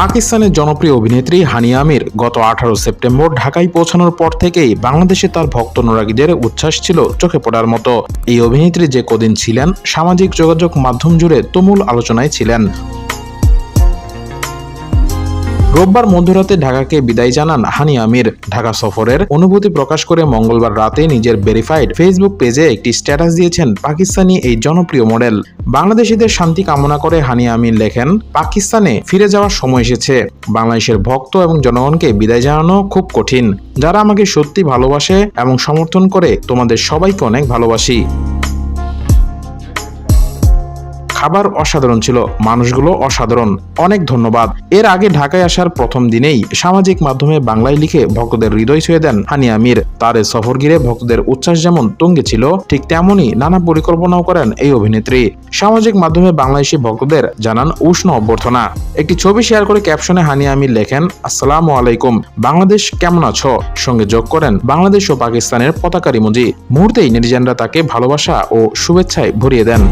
পাকিস্তানের জনপ্রিয় অভিনেত্রী হানিয়া আমির গত আঠারো সেপ্টেম্বর ঢাকায় পৌঁছানোর পর থেকেই বাংলাদেশে তার ভক্ত অনুরাগীদের উচ্ছ্বাস ছিল চোখে পড়ার মতো। এই অভিনেত্রী যে কদিন ছিলেন, সামাজিক যোগাযোগ মাধ্যম জুড়ে তুমুল আলোচনায় ছিলেন। রোববার মধ্যরাতে ঢাকাকে বিদায় জানান হানি আমির। ঢাকা সফরের অনুভূতি প্রকাশ করে মঙ্গলবার রাতে নিজের ভেরিফাইড ফেসবুক পেজে একটি স্ট্যাটাস দিয়েছেন পাকিস্তানি এই জনপ্রিয় মডেল বাংলাদেশিদের শান্তি কামনা করে হানি আমির লেখেন, পাকিস্তানে ফিরে যাওয়ার সময় এসেছে। বাংলাদেশের ভক্ত এবং জনগণকে বিদায় জানানো খুব কঠিন। যারা আমাকে সত্যি ভালোবাসে এবং সমর্থন করে, তোমাদের সবাইকে অনেক ভালোবাসি। খাবার অসাধারণ ছিল, মানুষগুলো অসাধারণ। অনেক ধন্যবাদ। এর আগে ঢাকায় আসার প্রথম দিনেই সামাজিক মাধ্যমে বাংলায় লিখে ভক্তদের হৃদয় ছুঁয়ে দেন হানি আমির তার সফর ঘিরে ভক্তদের উচ্ছ্বাস যেমন তুঙ্গে ছিল, ঠিক তেমনই নানা পরিকল্পনাও করেন এই অভিনেত্রী। সামাজিক মাধ্যমে বাংলাদেশি ভক্তদের জানান উষ্ণ অভ্যর্থনা। একটি ছবি শেয়ার করে ক্যাপশনে হানি আমির লেখেন, আসসালামু আলাইকুম। বাংলাদেশ কেমন আছো? সঙ্গে যোগ করেন, বাংলাদেশ ও পাকিস্তানের পতাকা ইমোজি। মুহূর্তেই নেটিজেনরা তাকে ভালোবাসা ও শুভেচ্ছায় ভরিয়ে দেন।